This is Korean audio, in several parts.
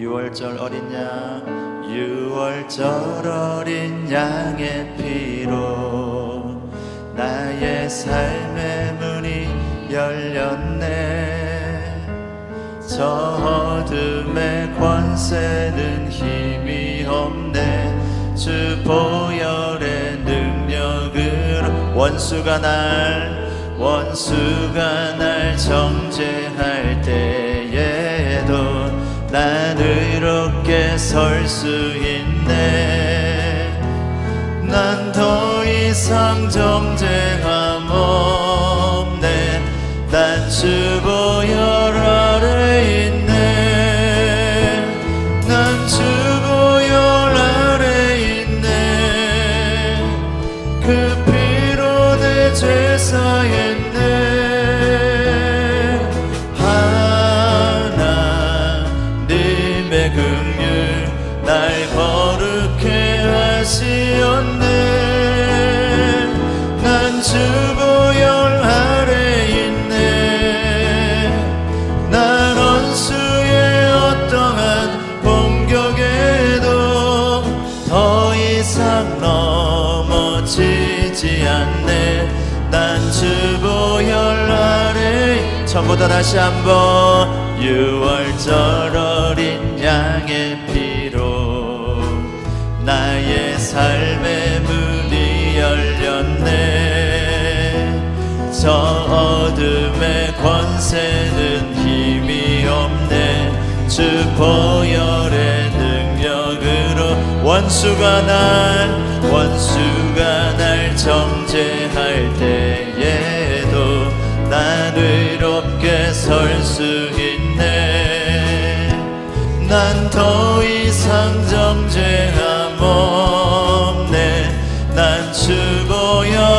유월절 어린 양 유월절 어린 양의 피로 나의 삶의 문이 열렸네. 저 어둠의 권세는 힘이 없네. 주 보혈의 능력으로 원수가 날 원수가 날 정죄할 때 설 수 있네. 난 더 이상 정죄함 없네. 난 주보혈 아래 있네. 난 주보혈 아래 있네. 그 피로 내 죄 사했네 난 주보혈 아래 전보다 다시 한번 유월절 어린 양의 피로 나의 삶의 문이 열렸네. 저 어둠의 권세는 힘이 없네. 주 보혈의 능력으로 원수가 날 원수가 날 정죄할 때에도 난 의롭게 설 수 있네. 난 더 이상 정죄함 없네. 난 주보혈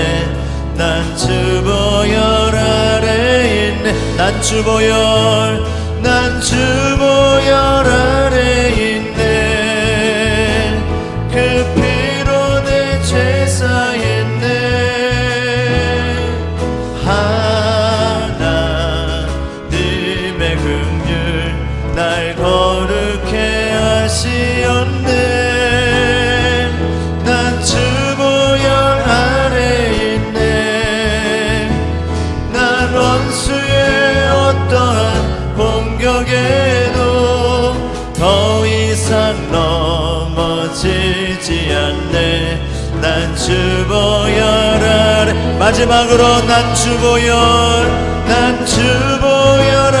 않네. 난 주보혈 아래 있네. 난 주보혈 난 주보혈 원수의 어떠한 공격에도 더 이상 넘어지지 않네. 난 주보혈 아래 마지막으로 난 주보혈 난 주보혈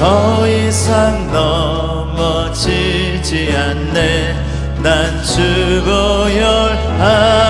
더 이상 넘어지지 않네. 난 주보혈 아래